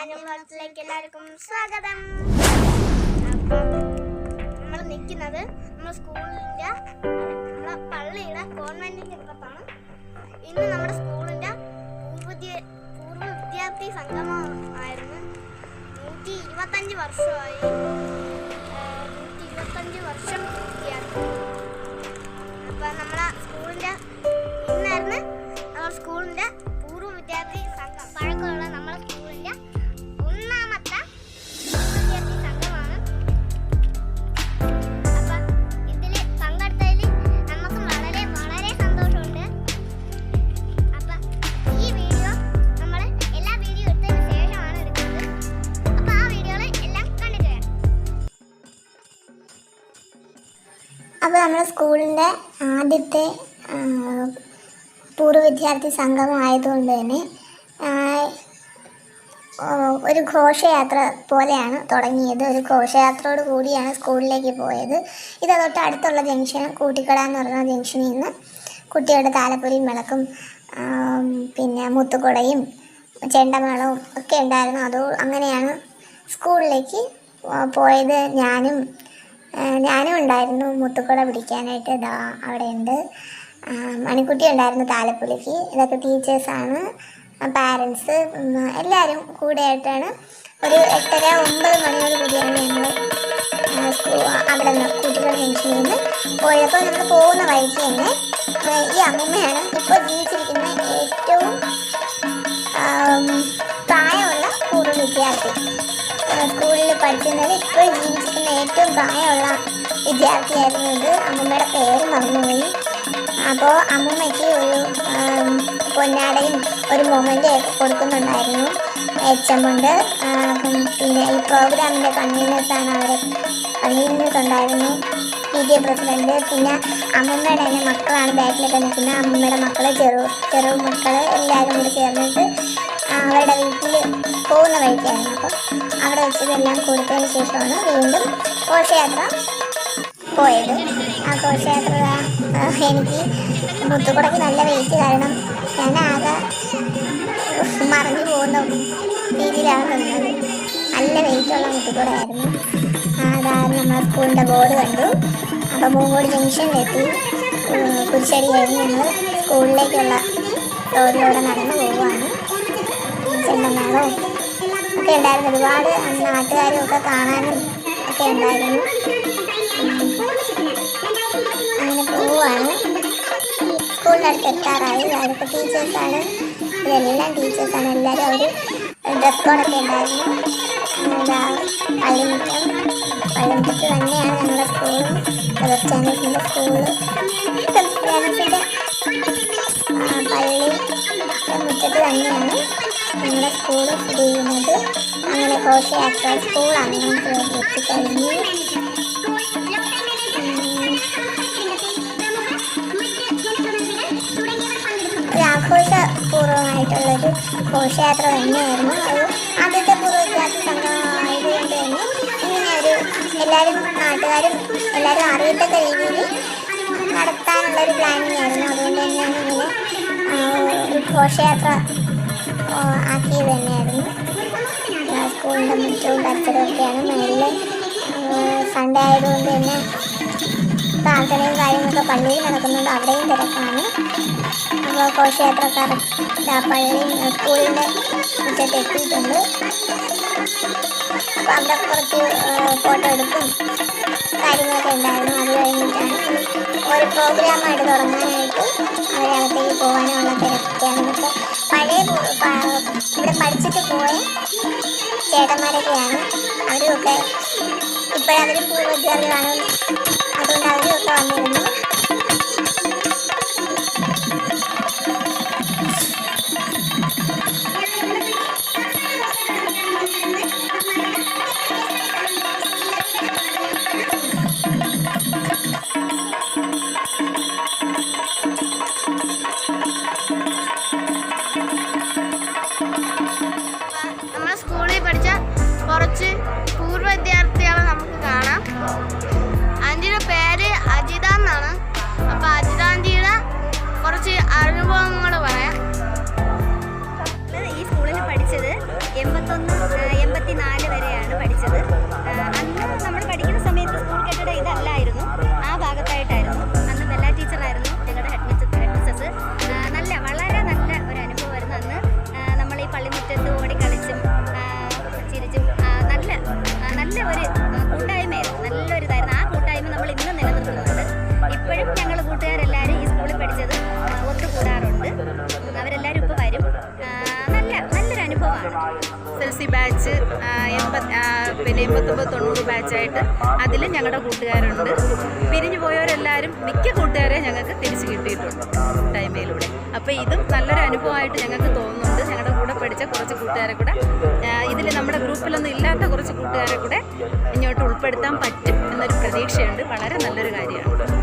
അനുഭവത്തിലേക്ക് എല്ലാവർക്കും സ്വാഗതം. നമ്മൾ നിൽക്കുന്നത് നമ്മുടെ സ്കൂളിന്റെ നമ്മുടെ പള്ളിയുടെ കോൺവെന്റിന്റെ പുറത്താണ് ഇന്ന് നമ്മുടെ സ്കൂളിന്റെ പൂർവ വിദ്യാർത്ഥി സംഗമമായിരുന്നു നൂറ്റി ഇരുപത്തഞ്ച് വർഷമായി. നൂറ്റി ഇരുപത്തഞ്ച് വർഷം നമ്മുടെ സ്കൂളിന്റെ പൂർവ വിദ്യാർത്ഥി സംഘം. പഴക്കമുള്ള നമ്മുടെ സ്കൂളിന്റെ ഒന്നാമത്തെ വിദ്യാർത്ഥി സംഘമാണ്. അപ്പം ഇതിൽ പങ്കെടുത്തതിൽ നമുക്ക് വളരെ വളരെ സന്തോഷമുണ്ട്. അപ്പം ഈ വീഡിയോ നമ്മൾ എല്ലാ വീഡിയോ എടുത്തതിന് ശേഷമാണ് എടുക്കുന്നത്. അപ്പം ആ വീഡിയോകൾ എല്ലാം കണ്ടിട്ട് വരാം. അപ്പോൾ നമ്മുടെ സ്കൂളിന്റെ ആദ്യത്തെ പൂർവ വിദ്യാർത്ഥി സംഗമം ആയതുകൊണ്ട് തന്നെ ഒരു ഘോഷയാത്ര പോലെയാണ് തുടങ്ങിയത്. ഒരു ഘോഷയാത്രയോട് കൂടിയാണ് സ്കൂളിലേക്ക് പോയത്. ഇത് തൊട്ട് അടുത്തുള്ള ജംഗ്ഷൻ കൂട്ടിക്കട എന്ന് പറയുന്ന ജംഗ്ഷനിൽ നിന്ന് കുട്ടികളുടെ താലപ്പൊലിയും വിളക്കും പിന്നെ മുത്തുകുടയും ചെണ്ടമേളവും ഒക്കെ ഉണ്ടായിരുന്നു. അതോ അങ്ങനെയാണ് സ്കൂളിലേക്ക് പോയത് ഞാനും. ഞാനും ഉണ്ടായിരുന്നു മുത്തുക്കുട പിടിക്കാനായിട്ട് ഇതാ അവിടെ ഉണ്ട് മണിക്കുട്ടി ഉണ്ടായിരുന്നു താലപ്പൊലിക്ക്. ഇതൊക്കെ ടീച്ചേഴ്സാണ് പാരൻസ് എല്ലാവരും കൂടെ ആയിട്ടാണ് ഒരു എട്ടര ഒമ്പത് മണിയോട് കൂടിയാണ് ഞങ്ങൾ അവിടെ നിന്ന് കുട്ടികൾ ജംഗ്ഷനിൽ നിന്ന് പോയപ്പോൾ നമ്മൾ പോകുന്ന വഴിക്ക് തന്നെ ഈ അമ്മയാണ് ഇപ്പോൾ ജീവിച്ചിരിക്കുന്ന ഏറ്റവും പ്രായമുള്ള സ്കൂൾ വിദ്യാർത്ഥി. സ്കൂളിൽ പഠിക്കുന്നത് ഇപ്പോൾ ജീവിച്ചിരിക്കുന്ന ഏറ്റവും പ്രായമുള്ള വിദ്യാർത്ഥിയായിരുന്നു ഇത്. അമ്മയുടെ പേര് മറന്നുപോയി. അപ്പോൾ അമ്മൂമ്മയ്ക്ക് ഒരു പൊന്നാടയും ഒരു മൊമെന്റ് കൊടുക്കുന്നുണ്ടായിരുന്നു. എച്ച് ആ, പിന്നെ ഈ പ്രോഗ്രാമിന്റെ കൺവീനേഴ്സാണ് അവരെ കൺവീനേഴ്സ് ഉണ്ടായിരുന്നു പി ടി എ പ്രസിഡന്റ് പിന്നെ അമ്മമ്മയുടെ തന്നെ മക്കളാണ് ബാക്കിലൊക്കെ നിൽക്കുന്നത്. അമ്മമ്മയുടെ മക്കൾ ചെറു ചെറു മക്കൾ എല്ലാവരും കൂടി ചേർന്നിട്ട് അവരുടെ വീട്ടിൽ പോകുന്ന വഴിക്കായിരുന്നു അപ്പോൾ അവിടെ വെച്ച് ഇതെല്ലാം കൊടുത്തതിന് ശേഷമാണ് വീണ്ടും ഘോഷയാത്ര പോയത്. ആ ഘോഷയാത്ര എനിക്ക് മുത്തുകുടക്ക് നല്ല വെയിറ്റ് കാരണം ഞാൻ ആകെ മറിഞ്ഞു പോകുന്ന രീതിയിലാണ് നിന്നത്. നല്ല വെയിറ്റുള്ള മുത്തുകുടയായിരുന്നു അതായത് നമ്മൾ സ്കൂളിന്റെ ബോർഡ് കണ്ടു. അപ്പോൾ മൂങ്കോട് ജംഗ്ഷനിലെത്തി കുരിശടി കഴിഞ്ഞ് ഞങ്ങൾ സ്കൂളിലേക്കുള്ള റോഡിലൂടെ നടന്നു പോവുകയാണ്. ചെണ്ടമേളവും ഒക്കെ ഉണ്ടായിരുന്നു. ഒരുപാട് നാട്ടുകാരും ഒക്കെ കാണാനും ഒക്കെ ഉണ്ടായിരുന്നു. സ്കൂളിന്റെ അടുത്ത് എത്താറായി അവിടുത്തെ ടീച്ചേഴ്സാണ് ഇതെല്ലാം ടീച്ചേഴ്സാണ് എല്ലാവരും അവർ ഡ്രസ് കോഡൊക്കെ ഉണ്ടായിരുന്നു എന്താ പള്ളിമുറ്റം പള്ളിമുറ്റത്ത് തന്നെയാണ് ഞങ്ങളുടെ സ്കൂളും ക്രിസ്ത്യാനിസിന്റെ സ്കൂൾ ക്രിസ്ത്യാനിസിന്റെ പള്ളി മുറ്റത്ത് തന്നെയാണ് ഞങ്ങളുടെ സ്കൂൾ സ്ഥിതി ചെയ്യുന്നത്. അങ്ങനെ കോശയാത്ര സ്കൂൾ അങ്ങോട്ട് എത്തിക്കഴിഞ്ഞു ആഘോഷപൂർവമായിട്ടുള്ളൊരു ഘോഷയാത്ര തന്നെയായിരുന്നു. അത് ആദ്യത്തെ പൂർവവിദ്യാർത്ഥി സംഘമായതുകൊണ്ട് തന്നെ ഇങ്ങനെ ഒരു എല്ലാവരും നാട്ടുകാരും എല്ലാവരും അറിയത്തക്ക രീതിയിൽ നടത്താനുള്ളൊരു പ്ലാനിങ് ആയിരുന്നു. അതുകൊണ്ട് തന്നെയാണ് ഇങ്ങനെ ഒരു ഘോഷയാത്ര ആക്കിയത് തന്നെയായിരുന്നു. സ്കൂളിന്റെ മുറ്റവും പരിസരവും ഒക്കെയാണ് മേളിൽ സൺഡേ ആയതുകൊണ്ട് തന്നെ പ്രാർത്ഥനയും കാര്യങ്ങളൊക്കെ പള്ളിയിൽ നടക്കുന്നുണ്ട്. അവിടെയും തിരക്കാണ്. അപ്പോൾ ഘോഷയാത്രക്കാർ ഇതാ പള്ളിയും സ്കൂളിന്റെ മുറ്റത്ത് എത്തിയിട്ടുണ്ട്. അപ്പോൾ അവിടെ കുറച്ച് ഫോട്ടോ എടുക്കും കാര്യങ്ങളൊക്കെ ഉണ്ടായിരുന്നു. അത് കഴിഞ്ഞിട്ടാണ് ഒരു പ്രോഗ്രാമായിട്ട് തുടങ്ങാനായിട്ട് അവരെ അകത്തേക്ക് പോകാനുള്ള തിരക്കാണ് പഴയ പഠിച്ചിട്ട് പോയ. ചേട്ടന്മാരൊക്കെയാണ്. അവരുമൊക്കെ ഇപ്പോഴവർ പൂർവ വിദ്യാർത്ഥികളാണ്. അതുകൊണ്ട് അവരുമൊക്കെ വന്നിരുന്നു. ബാച്ചായിട്ട് അതിലും ഞങ്ങളുടെ കൂട്ടുകാരുണ്ട്. പിരിഞ്ഞു പോയവരെല്ലാവരും മിക്ക കൂട്ടുകാരെ ഞങ്ങൾക്ക് തിരിച്ചു കിട്ടിയിട്ടുണ്ട് ടൈമിലൂടെ. അപ്പോൾ ഇതും നല്ലൊരു അനുഭവമായിട്ട് ഞങ്ങൾക്ക് തോന്നുന്നുണ്ട്. ഞങ്ങളുടെ കൂടെ പഠിച്ച കുറച്ച് കൂട്ടുകാരെ കൂടെ. ഇതിൽ നമ്മുടെ ഗ്രൂപ്പിലൊന്നും ഇല്ലാത്ത കുറച്ച് കൂട്ടുകാരെ കൂടെ ഇങ്ങോട്ട് ഉൾപ്പെടുത്താൻ പറ്റും എന്നൊരു പ്രതീക്ഷയുണ്ട്. വളരെ നല്ലൊരു കാര്യമാണ്.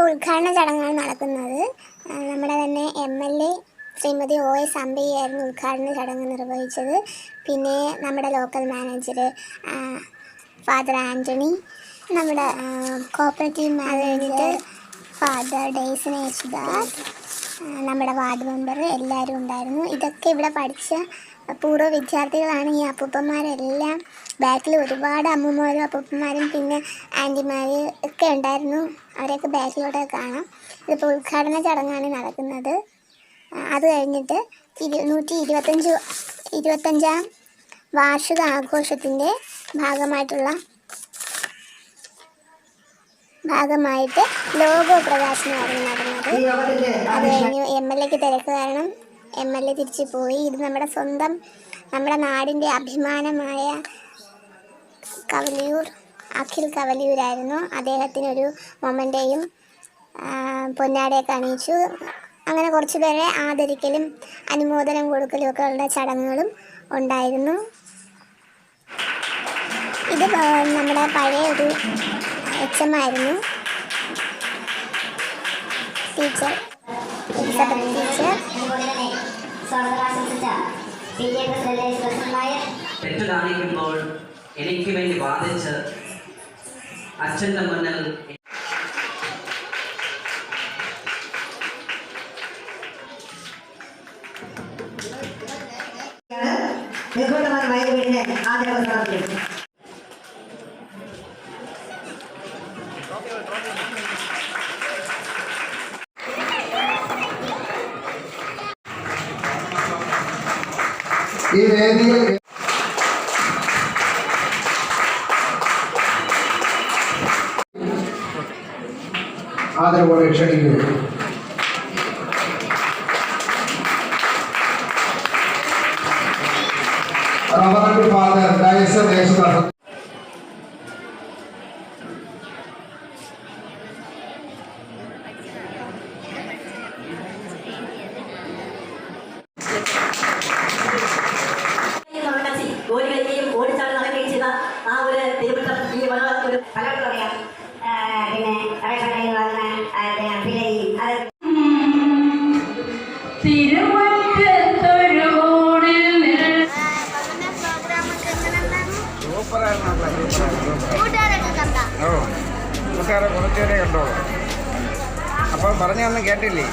ഇപ്പോൾ ഉദ്ഘാടന ചടങ്ങാണ് നടക്കുന്നത്. നമ്മുടെ തന്നെ M L A Shrimati O S അമ്പയായിരുന്നു ഉദ്ഘാടന ചടങ്ങ് നിർവഹിച്ചത്. പിന്നെ നമ്മുടെ ലോക്കൽ മാനേജർ ഫാദർ ആന്റണി നമ്മുടെ കോപ്പറേറ്റീവ് മാനേജർ ഫാദർ ഡേസിന് യേശുദാസ് നമ്മുടെ വാർഡ് മെമ്പർ എല്ലാവരും ഉണ്ടായിരുന്നു. ഇതൊക്കെ ഇവിടെ പഠിച്ച പൂർവ വിദ്യാർത്ഥികളാണ് ഈ അപ്പൂപ്പന്മാരെല്ലാം. ബാക്കിൽ ഒരുപാട് അമ്മമാരും അപ്പൂപ്പന്മാരും പിന്നെ ആന്റിമാർ ഒക്കെ ഉണ്ടായിരുന്നു. അവരെയൊക്കെ ബാക്കിലോട്ട് കാണാം. ഇതിപ്പോൾ ഉദ്ഘാടന ചടങ്ങാണ് നടക്കുന്നത്. അത് കഴിഞ്ഞിട്ട് ഇരു നൂറ്റി ഇരുപത്തഞ്ച് ഇരുപത്തഞ്ചാം വാർഷിക ആഘോഷത്തിന്റെ ഭാഗമായിട്ടുള്ള ഭാഗമായിട്ട് ലോഗോ പ്രകാശനമായിരുന്നു നടന്നത്. അത് കഴിഞ്ഞു എം എൽ എക്ക് തിരക്ക് കാരണം എം എൽ എ തിരിച്ചു പോയി. ഇത് നമ്മുടെ സ്വന്തം നമ്മുടെ നാടിന്റെ അഭിമാനമായ കവലിയൂർ അഖിൽ കവലിയൂരായിരുന്നു അദ്ദേഹത്തിനൊരു മൊമന്റെയും പൊന്നാടയൊക്കെ അണിയിച്ചു. അങ്ങനെ കുറച്ച് പേരെ ആദരിക്കലും അനുമോദനം കൊടുക്കലും ഒക്കെ ഉള്ള ചടങ്ങുകളും ഉണ്ടായിരുന്നു. ഇത് നമ്മുടെ പഴയ ഒരു എച്ച് എം ആയിരുന്നു. Teacher teacher. തെറ്റ് എനിക്ക് വേണ്ടി വാദിച്ച് அச்சந்த மன்னன் நிர்பந்தமான வயது பெண்ணே ஆதரவு இது ആദരവോടെ ക്ഷണിക്കുന്നു റവറന്റ് ഫാദർ ഓ കൂട്ടുകാരെ കുറച്ചുപേരെ കണ്ടോളൂ അപ്പം പറഞ്ഞൊന്നും കേട്ടില്ലേ?